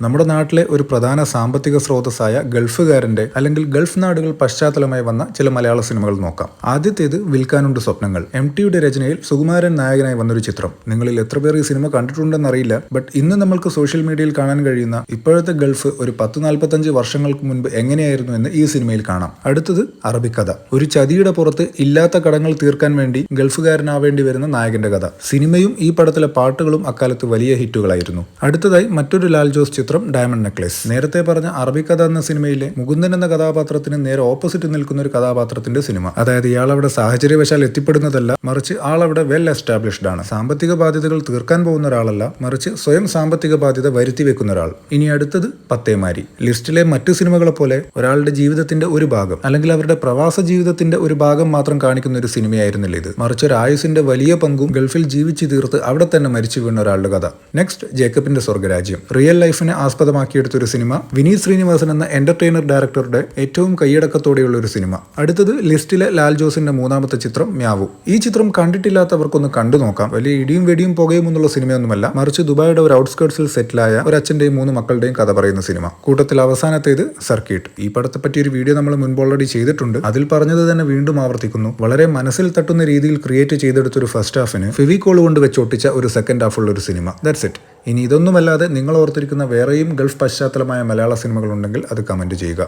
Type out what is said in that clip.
നമ്മുടെ നാട്ടിലെ ഒരു പ്രധാന സാമ്പത്തിക സ്രോതസ്സായ ഗൾഫുകാരന്റെ അല്ലെങ്കിൽ ഗൾഫ് നാടുകൾ പശ്ചാത്തലമായി വന്ന ചില മലയാള സിനിമകൾ നോക്കാം. ആദ്യത്തേത് വിൽക്കാനുണ്ട് സ്വപ്നങ്ങൾ. എം ടിയുടെ രചനയിൽ സുകുമാരൻ നായകനായി വന്നൊരു ചിത്രം. നിങ്ങളിൽ എത്ര പേർ ഈ സിനിമ കണ്ടിട്ടുണ്ടെന്നറിയില്ല ബട്ട് ഇന്ന് നമ്മൾക്ക് സോഷ്യൽ മീഡിയയിൽ കാണാൻ കഴിയുന്ന ഇപ്പോഴത്തെ ഗൾഫ് ഒരു പത്ത് നാൽപ്പത്തഞ്ച് വർഷങ്ങൾക്ക് മുൻപ് എങ്ങനെയായിരുന്നു എന്ന് ഈ സിനിമയിൽ കാണാം. അടുത്തത് അറബിക്കഥ. ഒരു ചതിയുടെ പുറത്ത് ഇല്ലാത്ത കടങ്ങൾ തീർക്കാൻ വേണ്ടി ഗൾഫുകാരനാവേണ്ടി വരുന്ന നായകന്റെ കഥ. സിനിമയും ഈ പടത്തിലെ പാട്ടുകളും അക്കാലത്ത് വലിയ ഹിറ്റുകളായിരുന്നു. അടുത്തതായി മറ്റൊരു ലാൽ ജോസ് ചിത്രം ഡയമണ്ട് നെക്ലേസ്. നേരത്തെ പറഞ്ഞ അറബിക്കഥ എന്ന സിനിമയിലെ മുകുന്ദൻ എന്ന കഥാപാത്രത്തിന് നേരെ ഓപ്പോസിറ്റ് നിൽക്കുന്ന ഒരു കഥാപാത്രത്തിന്റെ സിനിമ. അതായത് ഇയാൾ അവിടെ സാഹചര്യവശാൽ എത്തിപ്പെടുന്നതല്ല മറിച്ച് ആൾ അവിടെ വെൽ എസ്റ്റാബ്ലിഷ്ഡ് ആണ്. സാമ്പത്തിക ബാധ്യതകൾ തീർക്കാൻ പോകുന്ന ഒരാളല്ല മറിച്ച് സ്വയം സാമ്പത്തിക ബാധ്യത വരുത്തി വെക്കുന്ന ഒരാൾ. ഇനി അടുത്തത് പത്തേമാരി. ലിസ്റ്റിലെ മറ്റു സിനിമകളെ പോലെ ഒരാളുടെ ജീവിതത്തിന്റെ ഒരു ഭാഗം അല്ലെങ്കിൽ അവരുടെ പ്രവാസ ജീവിതത്തിന്റെ ഒരു ഭാഗം മാത്രം കാണിക്കുന്ന ഒരു സിനിമയായിരുന്നില്ല ഇത്. മറിച്ച് ഒരു ആയുസിന്റെ വലിയ പങ്കും ഗൾഫിൽ ജീവിച്ചു തീർത്ത് അവിടെ തന്നെ മരിച്ചു വീണ ഒരാളുടെ കഥ. നെക്സ്റ്റ് ജേക്കബിന്റെ സ്വർഗരാജ്യം റിയൽ ലൈഫിനെ ആസ്പദമാക്കിയെടുത്ത ഒരു സിനിമ വിനീത് ശ്രീനിവാസൻ എന്ന എന്റർടൈനർ ഡയറക്ടറുടെ ഏറ്റവും കൈയടക്കത്തോടെയുള്ള ഒരു സിനിമ. അടുത്തത് ലിസ്റ്റിലെ ലാൽ ജോസിന്റെ മൂന്നാമത്തെ ചിത്രം മ്യാവു. ഈ ചിത്രം കണ്ടിട്ടില്ലാത്തവർക്കൊന്ന് കണ്ടു നോക്കാം. വലിയ ഇടിയും വെടിയും പുകയും എന്നുള്ള സിനിമയൊന്നുമല്ല മറിച്ച് ദുബായിയുടെ ഒരു ഔട്ട്സ്കേർട്സിൽ സെറ്റിലായ ഒരു അച്ഛന്റെയും മൂന്ന് മക്കളുടെയും കഥ പറയുന്ന സിനിമ. കൂട്ടത്തിൽ അവസാനത്തേത് സർക്കിട്ട് ഈ പടത്തെ പറ്റി ഒരു വീഡിയോ നമ്മൾ മുൻപ് ഓൾറെഡി ചെയ്തിട്ടുണ്ട്. അതിൽ പറഞ്ഞത് തന്നെ വീണ്ടും ആവർത്തിക്കുന്നു. വളരെ മനസ്സിൽ തട്ടുന്ന രീതിയിൽ ക്രിയേറ്റ് ചെയ്തെടുത്ത ഒരു ഫസ്റ്റ് ഹാഫിന് ഫെവിക്കോൾ കൊണ്ട് വെച്ചൊട്ടിച്ച ഒരു സെക്കൻഡ് ഹാഫ് ഉള്ള ഒരു സിനിമ. ദാറ്റ്സ് ഇറ്റ് ഇനി ഇതൊന്നുമല്ലാതെ നിങ്ങൾ ഓർത്തിരിക്കുന്ന വേറെയും ഗൾഫ് പശ്ചാത്തലമായ മലയാള സിനിമകളുണ്ടെങ്കിൽ അത് കമന്റ് ചെയ്യുക.